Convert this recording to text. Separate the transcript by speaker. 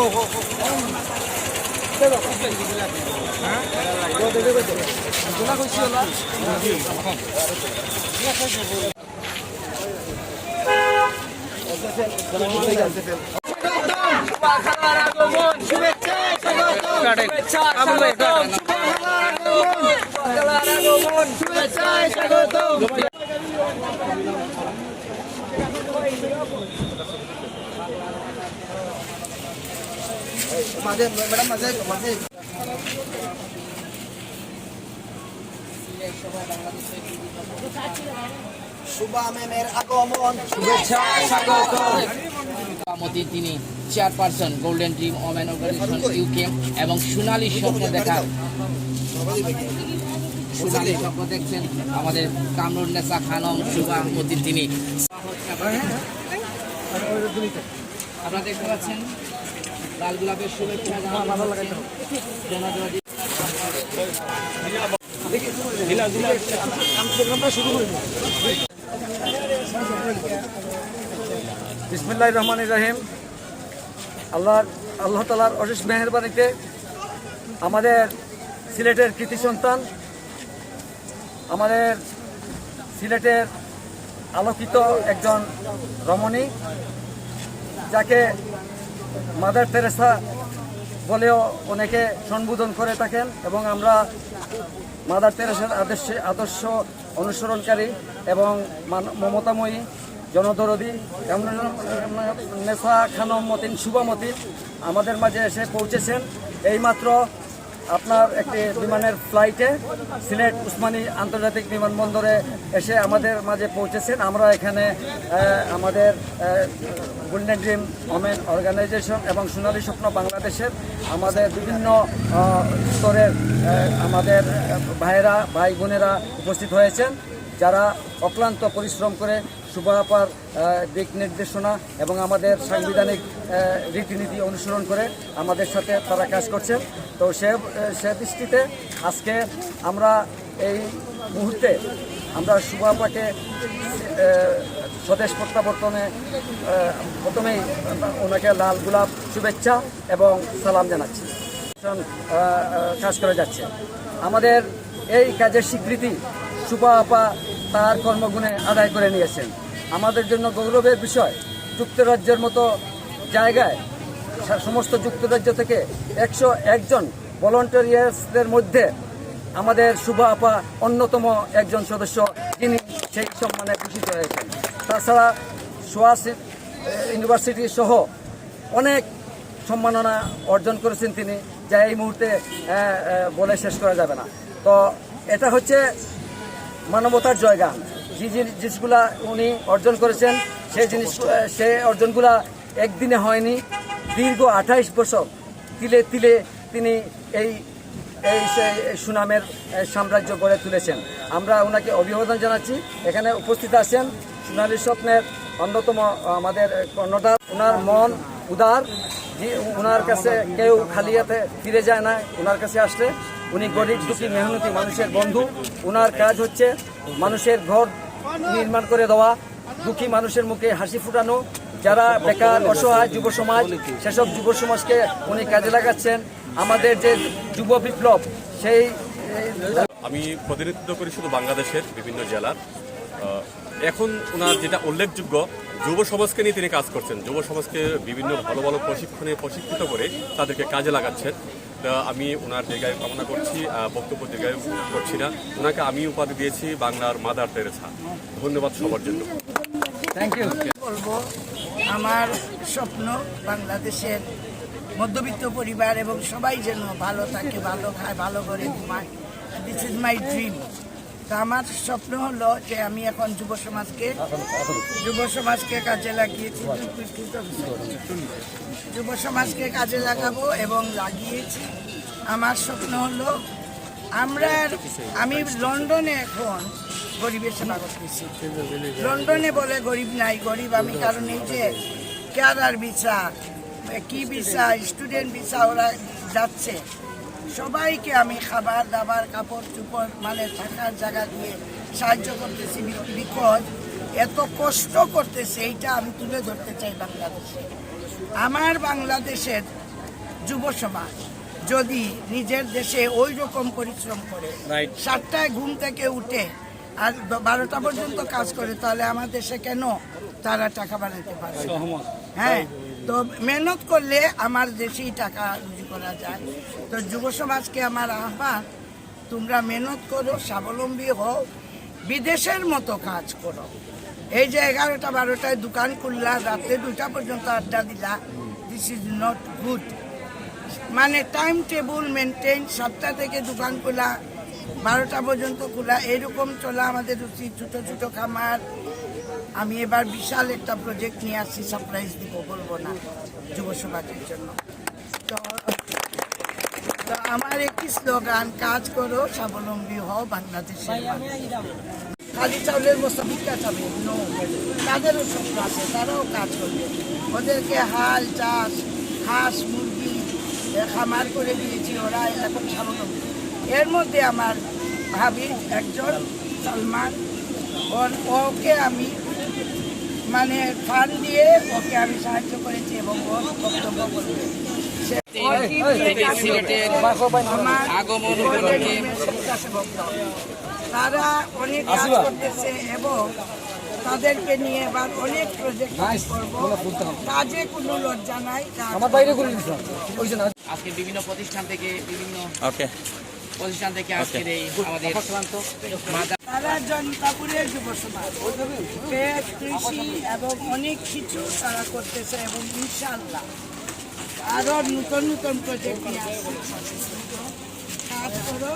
Speaker 1: শুভা ম্যামের
Speaker 2: তিনি chairperson golden dream women organisation UK এবং সোনালী স্বপ্ন দেখার সোনালী স্বপ্ন দেখছেন আমাদের কামরুন নেসা খানম শুভা মতি তিনি। আপনারা দেখতে পাচ্ছেন লাল গোলাপের শুভেচ্ছা
Speaker 3: বিসমুল্লাহ রহমান রাহিম। আল্লাহ আল্লাহ তালার অশেষ মেহরবানিতে আমাদের সিলেটের কৃতি সন্তান আমাদের সিলেটের আলোকিত একজন রমণী যাকে মাদার তেরেসা বলেও অনেকে সম্বোধন করে থাকেন এবং আমরা মাদার তেরেসার আদর্শে আদর্শ অনুসরণকারী এবং মমতাময়ী, জনদরদি নেশা খানম মতিন শুভমতিন আমাদের মাঝে এসে পৌঁছেছেন। এইমাত্র আপনার একটি বিমানের ফ্লাইটে সিলেট উসমানী আন্তর্জাতিক বিমানবন্দরে এসে আমাদের মাঝে পৌঁছেছেন। আমরা এখানে আমাদের গোল্ডেন ড্রিম ওমেন অর্গানাইজেশন এবং সোনালী স্বপ্ন বাংলাদেশের আমাদের বিভিন্ন স্তরের আমাদের ভাইয়েরা ভাই বোনেরা উপস্থিত হয়েছেন। যারা অক্লান্ত পরিশ্রম করে শুভাপার দিক নির্দেশনা এবং আমাদের সাংবিধানিক রীতিনীতি অনুসরণ করে আমাদের সাথে তারা কাজ করছেন তো সে সে দৃষ্টিতে আজকে আমরা এই মুহূর্তে আমরা শুভাপাকে স্বদেশ প্রত্যাবর্তনে প্রথমেই ওনাকে লাল গোলাপ শুভেচ্ছা এবং সালাম জানাচ্ছি। কাজ করে যাচ্ছে। আমাদের এই কাজের স্বীকৃতি সুপা আপা তার কর্মগুণে আদায় করে নিয়েছেন। আমাদের জন্য গৌরবের বিষয়। যুক্তরাজ্যের মতো জায়গায় সমস্ত যুক্তরাজ্য থেকে একশো একজন ভলেন্টিয়ার্সদের মধ্যে আমাদের শুভ আপা অন্যতম একজন সদস্য, যিনি সেই সম্মানে ভূষিত হয়েছেন। তাছাড়া সোয়াসি ইউনিভার্সিটি সহ অনেক সম্মাননা অর্জন করেছেন তিনি, যা এই মুহূর্তে বলে শেষ করা যাবে না। তো এটা হচ্ছে মানবতার জয়গান। যে জিনিসগুলা উনি অর্জন করেছেন, সেই জিনিস সে অর্জনগুলা একদিনে হয়নি। দীর্ঘ আঠাইশ বছর তিলে তিলে তিনি এই এই সুনামের সাম্রাজ্য গড়ে তুলেছেন। আমরা ওনাকে অভিবাদন জানাচ্ছি। এখানে উপস্থিত আছেন সোনালী স্বপ্নের অন্যতম আমাদের কর্ণধার। ওনার মন উদার। ওনার কাছে কেউ খালি হাতে ফিরে যায় না ওনার কাছে আসলে। উনি গরিব দুঃখী, মেহনতি মানুষের বন্ধু। ওনার কাজ হচ্ছে মানুষের ঘর নির্মাণ করে দেওয়া, দুঃখী মানুষের মুখে হাসি ফুটানো, যারা বেকার, অসহায় যুব সমাজ, সেসব যুব সমাজকে উনি কাজে লাগাচ্ছেন। আমাদের যে যুব বিপ্লব, সেই,
Speaker 4: আমি প্রতিনিধিত্ব করি শুধু বাংলাদেশের বিভিন্ন জেলার। এখন ওনার যেটা উল্লেখযোগ্য যুব সমাজকে নিয়ে তিনি কাজ করছেন। যুব সমাজকে বিভিন্ন ভালো ভালো প্রশিক্ষণে প্রশিক্ষিত করে তাদেরকে কাজে লাগাচ্ছেন। আমি ওনার জায়গায় কামনা করছি বক্তব্য জায়গায় করছি না। ওনাকে আমি উপাধি দিয়েছি বাংলার মাদার তেরেসা ধন্যবাদ সবার জন্য।
Speaker 3: থ্যাংক ইউ
Speaker 5: বলব, আমার স্বপ্ন বাংলাদেশের মধ্যবিত্ত পরিবার এবং সবাই যেন ভালো থাকে, ভালো খায়, ভালো করে ঘুমায়। দিস ইজ মাই ড্রিম তো আমার স্বপ্ন হলো যে আমি এখন যুব সমাজকে যুব সমাজকে কাজে লাগিয়েছি যুব সমাজকে কাজে লাগাবো এবং লাগিয়েছি। আমার স্বপ্ন হলো আমরা আমি লন্ডনে এখন গরিবের সেবা করতেছি। লন্ডনে বলে গরিব নাই গরিব আমি কারণ এই যে কেয়ারার ভিসা কি ভিসা স্টুডেন্ট ভিসা ওরা যাচ্ছে। সবাইকে আমি খাবার দাবার কাপড় চুপড় মানে থাকার জায়গা দিয়ে সাহায্য করতেছি বিকজ এত কষ্ট করতেছে এইটা আমি তুলে ধরতে চাই বাংলাদেশে। আমার বাংলাদেশের যুব সমাজ যদি নিজের দেশে ওই রকম পরিশ্রম করে সাতটায় ঘুম থেকে উঠে আর বারোটা পর্যন্ত কাজ করে তাহলে আমার দেশে কেন তারা টাকা বানাতে পারবে না? হ্যাঁ তো মেহনত করলে আমার দেশেই টাকা করা যায়। তো যুব সমাজকে আমার আহ্বান, তোমরা মেহনত করো, স্বাবলম্বী হও, বিদেশের মতো কাজ করো। এই যে এগারোটা, বারোটায় দোকান খুললা রাতে দুটা পর্যন্ত আড্ডা দিলা। দিস ইজ নট গুড মানে টাইম টেবিল মেনটেন সাতটা থেকে দোকান খোলা, বারোটা পর্যন্ত খোলা এরকম চলা আমাদের উচিত ছোটো ছোটো খামার। আমি এবার বিশাল একটা প্রজেক্ট নিয়ে আসছি সারপ্রাইজ দিব, বলব না, যুব সমাজের জন্য। তো আমার একটি স্লোগান, কাজ করো স্বাবলম্বী হও বাংলাদেশের মানুষ। খালি চাউলের বস্তা ভিক্ষা চাবে নো তাদেরও স্বপ্ন আছে, তারাও কাজ করবে। ওদেরকে হাল, চাষ, হাঁস, মুরগি খামার করে দিয়েছি, ওরা এখন স্বাবলম্বী। এর মধ্যে আমার ভাবি একজন সালমান। ওকে আমি মানে ফান্ড দিয়ে ওকে আমি সাহায্য করেছি এবং ওর বক্তব্য
Speaker 2: আগমন উপলক্ষে
Speaker 5: তারা অনেক কাজ করতেছে এবং তাদেরকে নিয়ে এবার অনেক প্রজেক্ট করব। কাজে কোনো লজ্জা নাই
Speaker 3: আমার বাইরে
Speaker 2: আজকে বিভিন্ন প্রতিষ্ঠান থেকে বিভিন্ন প্রতিষ্ঠান থেকে আজকের এই আমাদের মাদা
Speaker 5: তারা জনতাপুরের যুব সমাজ। কৃষি এবং অনেক কিছু তারা করতেছে এবং ইনশাল্লাহ আরও নতুন নতুন প্রজেক্ট নিয়ে আসছে কাজ করো